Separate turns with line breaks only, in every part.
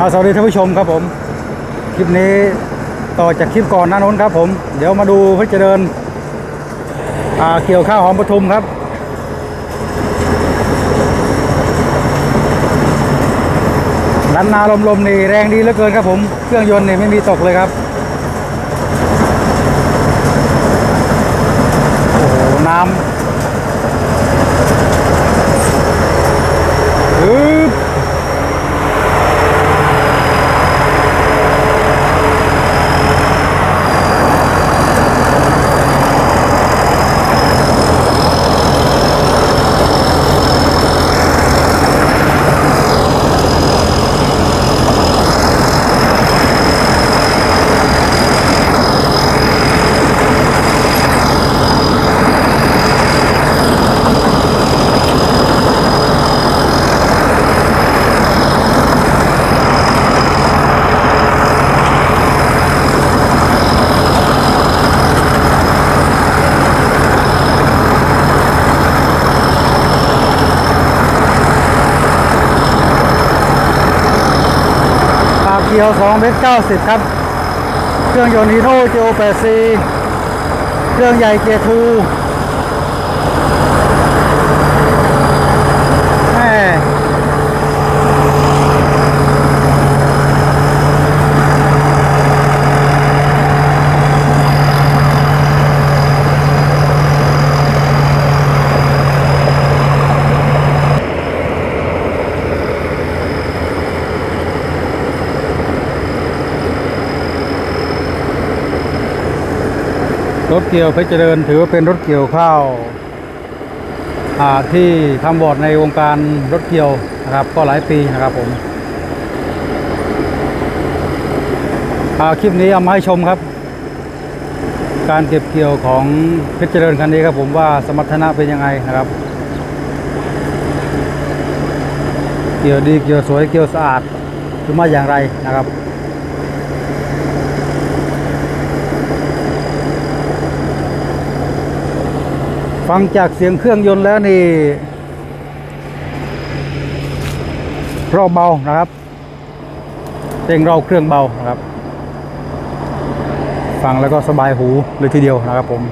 เอาสวัสดีท่านผู้ชมครับผม คลิปนี้ต่อจากคลิปก่อนหน้านู้นครับผม เดี๋ยวมาดูเพื่อจะเดินเกี่ยวข้าวหอมปทุมครับ ดันนาลมๆนี่แรงดีเหลือเกินครับผม เครื่องยนต์นี่ไม่มีตกเลยครับ โอ้โห น้ำอึ๊บ เดียว2เมตร90 ครับ เครื่องยนต์ฮีโร่เจโอ8 c เครื่องใหญ่เกียร์ทูแม่ เกี่ยวเพชรเจริญ ถือว่าเป็นรถเกี่ยวข้าวที่ทำบอร์ดในวงการรถเกี่ยวนะครับ ก็หลายปีนะครับผมคลิปนี้เอามาให้ชมครับ การเก็บเกี่ยวของเพชรเจริญคันนี้ครับผมว่าสมรรถนะเป็นยังไงนะครับ เกี่ยวดีเกี่ยวสวยเกี่ยวสะอาดหรือไม่อย่างไรนะครับ ฟังจากเสียงเครื่องยนต์แล้วนี่รอบเบานะครับเร่งเราเครื่องเบานะครับ ฟังแล้วก็สบายหูเลยทีเดียวนะครับผม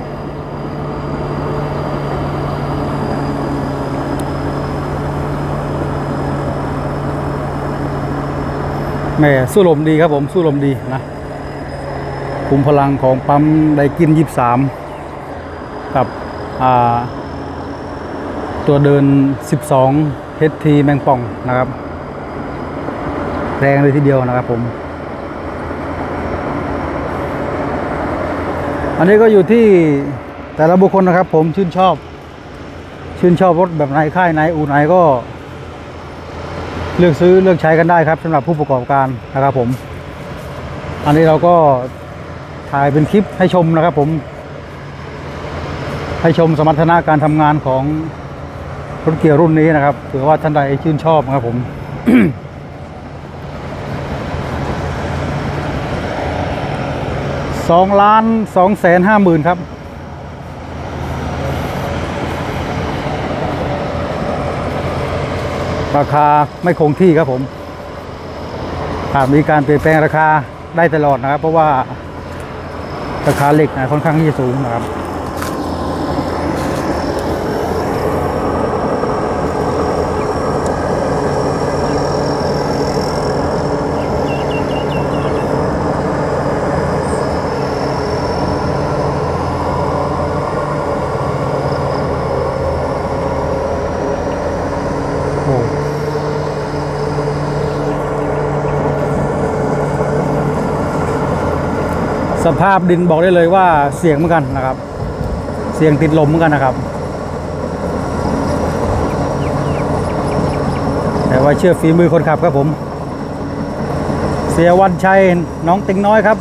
แหม่สู้ลมดีครับผมสู้ลมดีนะคุมพลังของปั๊มไดกิน 23 กับ ตัวเดิน 12 HT แมงป่องนะครับ แรงเลยทีเดียวนะครับผม อันนี้ก็อยู่ที่แต่ละบุคคลนะครับผมชื่นชอบ ชื่นชอบรถแบบไหนค่ายไหนอู่ไหนก็ เลือกซื้อเลือกใช้กันได้ครับสำหรับผู้ประกอบการนะครับผม อันนี้เราก็ถ่ายเป็นคลิปให้ชมนะครับผม ให้ชมสมรรถนะการทำงานของรถเกียร์รุ่นนี้นะครับเผื่อว่าท่านใดชื่นชอบนะครับผมสองล้านสองแสนห้าหมื่นครับ ราคาไม่คงที่ครับผมอาจมีการเปลี่ยนแปลงราคาได้ตลอดนะครับ เพราะว่าราคาเหล็กนะค่อนข้างที่จะสูงนะครับ สภาพดินบอกได้เลยว่าเสียงเหมือนกันนะครับ เสียงติดลมเหมือนกันนะครับ แต่ว่าเชื่อฝีมือคนขับครับผม เสียวันชัยน้องติงน้อยครับ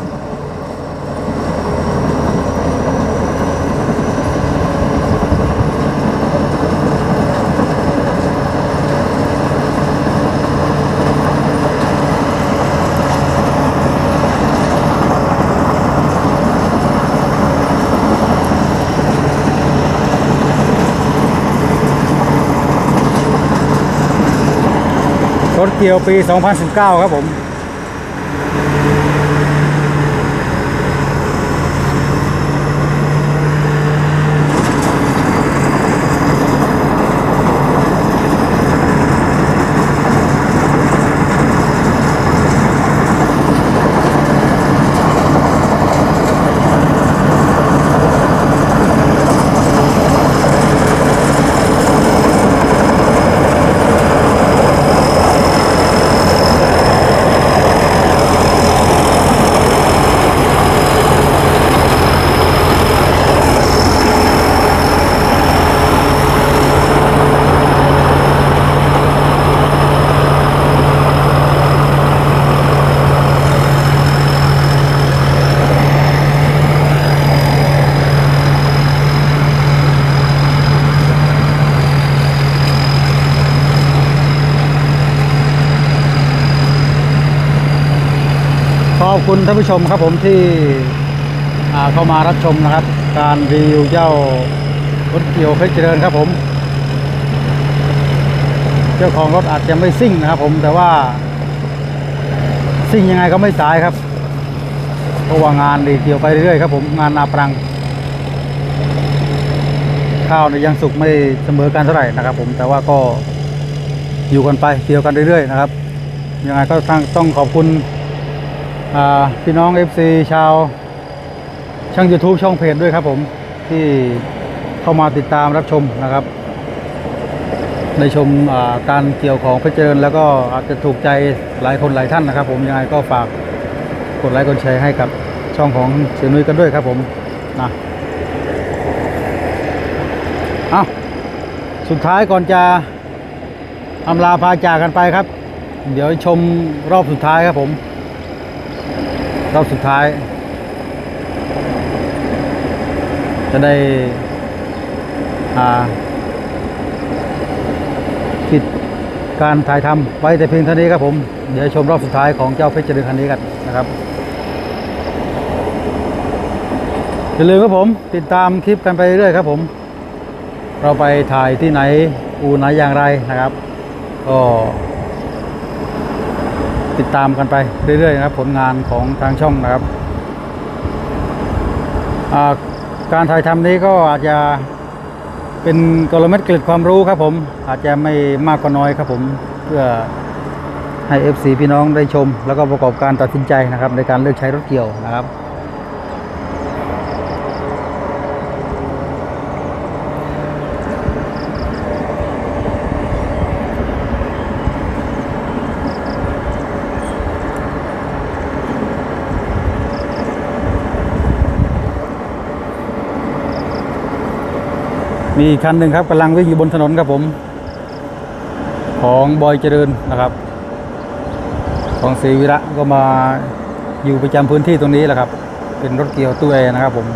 ถเกียวปี 2019 ครับผม ขอบคุณท่านผู้ชมครับผมที่เข้ามารับชมนะครับ การรีวิวเจ้ารถเกี่ยวเพชรเจริญครับผม เจ้าของรถอาจจะไม่ซิ่งนะครับผมแต่ว่าซิ่งยังไงก็ไม่สายครับเพราะว่างานดีเกี่ยวไปเรื่อยๆครับผมงานนาปรัง ข้าวเนี่ยยังสุกไม่เสมอกันเท่าไหร่นะครับ ผมแต่ว่าก็อยู่กันไปเกี่ยวกันเรื่อยๆนะครับยังไงก็ต้องขอบคุณ พี่น้อง FC ชาว ช่าง YouTube ช่องเพจด้วยครับผมที่เข้ามาติดตามรับชมนะครับในชมการเกี่ยวของเพชรเจริญ แล้วก็อาจจะถูกใจหลายคนหลายท่านนะครับ ผมยังไงก็ฝากกดไลค์กดแชร์ให้กับช่องของเสียนุ้ยกันด้วยครับผมนะเอาสุดท้ายก่อนจะอำลาพาจากกันไปครับ เดี๋ยวชมรอบสุดท้ายครับผม รอบสุดท้าย จะได้อ่าปิดการถ่ายทำไว้แต่เพียงเท่านี้ครับผม เดี๋ยวชมรอบสุดท้ายของเจ้าเพชรเจริญคันนี้กันนะครับอย่าลืมครับผมติดตามคลิปกันไปเรื่อยครับผม เราไปถ่ายที่ไหนอูไหนอย่างไรนะครับ ก็ ติดตามกันไปเรื่อยๆนะครับผลงานของทางช่องนะครับ การถ่ายทำนี้ก็อาจจะเป็นกลเม็ดเกล็ดความรู้ครับผม อาจจะไม่มากก็น้อยครับผมเพื่อให้ FC พี่น้องได้ชม แล้วก็ประกอบการตัดสินใจนะครับในการเลือกใช้รถเกี่ยวนะครับ มีคันหนึ่งครับกำลังวิ่งอยู่บนถนนครับผม ของบอยเจริญนะครับ ของศรีวิระก็มาอยู่ประจำพื้นที่ตรงนี้แหละครับ เป็นรถเกี่ยวตู้แอร์นะครับผม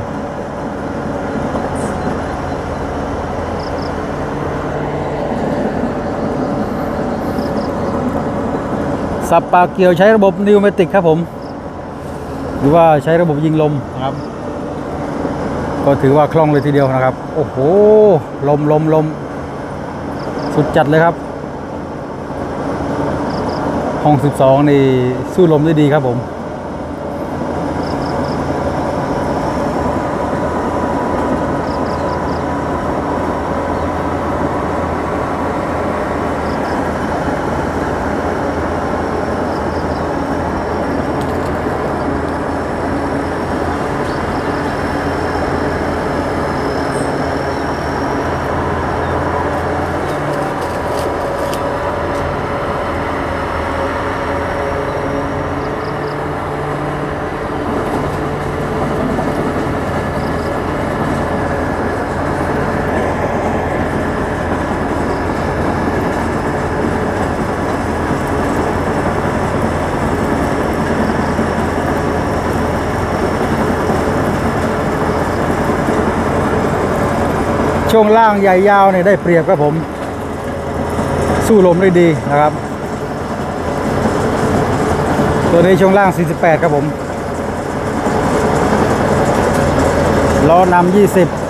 สับปากเกี่ยวใช้ระบบนิวเมติกครับผม หรือว่าใช้ระบบยิงลมนะครับ ก็ถือว่าคล่องเลยทีเดียวนะครับ โอ้โห ลมลมลมสุดจัดเลยครับห้อง 12 นี่สู้ลมได้ดีครับผม ช่วงล่างใหญ่ยาวเนี่ยได้เปรียบครับผม สู้ลมได้ดีนะครับ ตัวนี้ช่วงล่าง 48 ครับผมล้อนำ20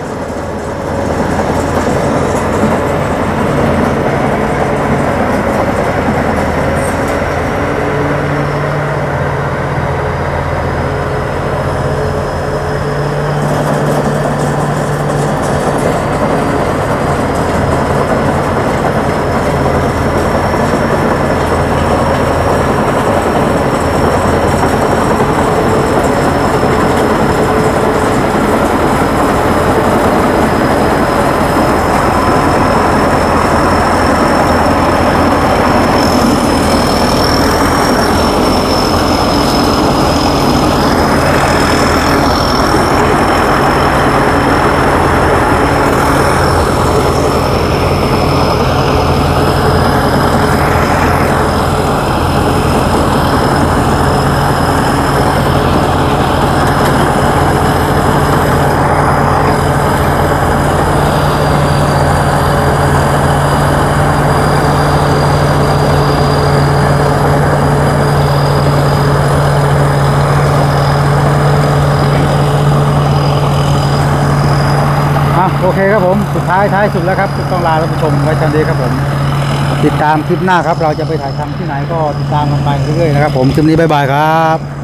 สุดท้ายท้ายสุดแล้วครับต้องลาท่านผู้ชมไว้ชันดีครับผม ติดตามคลิปหน้าครับ เราจะไปถ่ายทำที่ไหนก็ติดตามกันไปเรื่อยๆนะครับผมคลิปนี้บ๊ายบายครับ